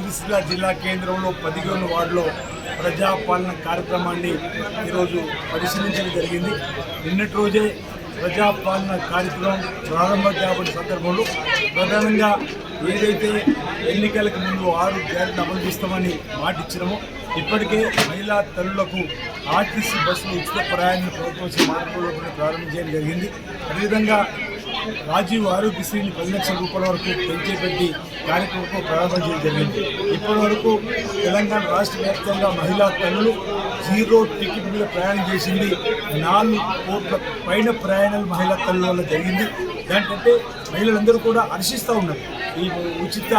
సిరిసిల్ల జిల్లా కేంద్రంలో పదిహేను వార్డులో ప్రజాపాలన కార్యక్రమాన్ని ఈరోజు పరిశీలించడం జరిగింది. నిన్నటి రోజే ప్రజాపాలన కార్యక్రమం ప్రారంభం కాబడిన సందర్భంలో ప్రధానంగా ఏదైతే ఎన్నికలకు ముందు ఆరు గ్యారెంట్ అమలు చేస్తామని మాట ఇచ్చినామో ఇప్పటికే మహిళా తల్లులకు ఆర్టీసీ బస్సులు ఉచిత ప్రయాణం ప్రభుత్వం మార్పులో ప్రారంభించడం జరిగింది. అదేవిధంగా రాజీవ్ ఆరోగ్యశ్రీని పది లక్షల రూపాయల వరకు పెంచేపెట్టి కార్యక్రమం ప్రారంభం చేయడం జరిగింది. ఇప్పటి వరకు తెలంగాణ రాష్ట్ర వ్యాప్తంగా మహిళా తల్లులు జీరో టికెట్ మీద ప్రయాణం చేసింది. నాలుగు కోట్ల పైన ప్రయాణాలు మహిళా తల్లుల వల్ల జరిగింది. దానికంటే మహిళలందరూ కూడా హర్షిస్తూ ఉన్నారు. ఈ ఉచిత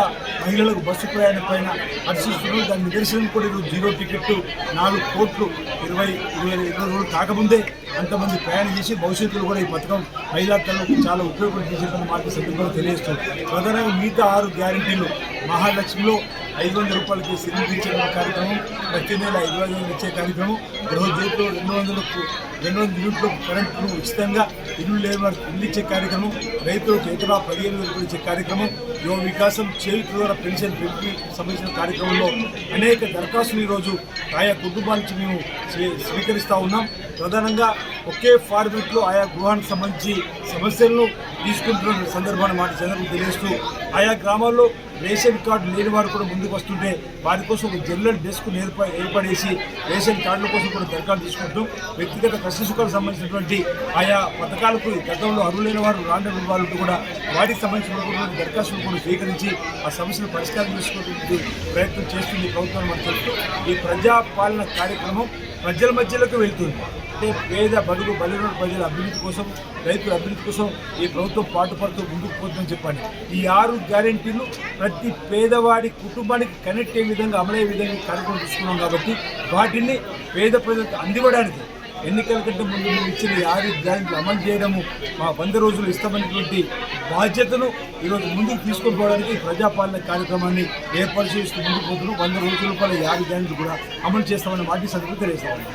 మహిళలకు బస్సు ప్రయాణం పైన హర్షిస్తున్నారు. దాని నిదర్శనం కూడా ఈరోజు జీరో టికెట్ నాలుగు కోట్లు ఇరవై ఇరవై ఇరవై రోజులు కాకముందే అంతమంది ప్రయాణం చేసి భవిష్యత్తులో కూడా ఈ పథకం మహిళా చాలా చాలా చేసేటువంటి మాట సందర్భంగా తెలియజేస్తుంది ప్రధానంగా మిగతా ఆరు గ్యారంటీలు మహాలక్ష్మిలో ఐదు వందల రూపాయలకి సిలిండర్ ఇచ్చే కార్యక్రమం ప్రతి నెల ఐదు వందలు ఇచ్చే కార్యక్రమం. గృహజ్యోతిలో రెండు వందలకు రెండు వందల యూనిట్లు కరెంటును ఉచితంగా ఇల్లు లేని వారికి ఇల్లు ఇచ్చే కార్యక్రమం రైతులకు ఎకరా పదిహేను వేలు ఇచ్చే కార్యక్రమం యువ వికాసం చేయుట ద్వారా పెన్షన్ పెంపు సంబంధించిన కార్యక్రమంలో అనేక దరఖాస్తులు ఈరోజు ఆయా కుటుంబాల నుంచి మేము స్వీ- స్వీకరిస్తూ ఉన్నాం. ప్రధానంగా ఒకే ఫార్మేట్లో ఆయా గృహానికి సంబంధించి సమస్యలను తీసుకుంటున్న సందర్భాన్ని మాట చంద్రబాబు తెలియజేస్తూ ఆయా గ్రామాల్లో రేషన్ కార్డు లేని వారు కూడా ముందుకు వస్తుంటే వారి కోసం ఒక జనరల్ డెస్క్ ఏర్పడేసి రేషన్ కార్డుల కోసం కూడా దరఖాస్తు తీసుకుంటూ వ్యక్తిగత కష్టసుఖాలకు సంబంధించినటువంటి ఆయా పథకాలకు గతంలో అర్హులైన వారు రాండని వాళ్ళు కూడా వాటికి సంబంధించినటువంటి దరఖాస్తులు కూడా స్వీకరించి ఆ సమస్యను పరిష్కారం చేసుకునేటువంటి ప్రయత్నం చేస్తుంది ప్రభుత్వం. మనం ఈ ప్రజాపాలన కార్యక్రమం ప్రజల మధ్యలోకి వెళ్తుంది. అంటే పేద బడుగు బలిన ప్రజల అభివృద్ధి కోసం రైతుల అభివృద్ధి కోసం ఈ ప్రభుత్వం పాటుపడుతూ ముందుకు పోతుందని చెప్పండి. ఈ ఆరు గ్యారెంటీలు ప్రతి పేదవాడి కుటుంబానికి కనెక్ట్ అయ్యే విధంగా అమలయ్యే విధంగా కార్యక్రమం తీసుకున్నాం కాబట్టి వాటిని పేద ప్రజలకు అందివ్వడానికి ఎన్నికల కంటే ముందు మేము ఇచ్చిన ఆరు గ్యారెంట్లు అమలు చేయడము మా వంద రోజులు ఇస్తామనేటువంటి బాధ్యతను ఈరోజు ముందుకు తీసుకొని పోవడానికి ప్రజాపాలన కార్యక్రమాన్ని ఏర్పాటు చేస్తూ ముందుకు పోతున్నాం. వంద రోజుల లోపల ఈ ఆరు కూడా అమలు చేస్తామని మాటి సందర్భంగా తెలియజేస్తామని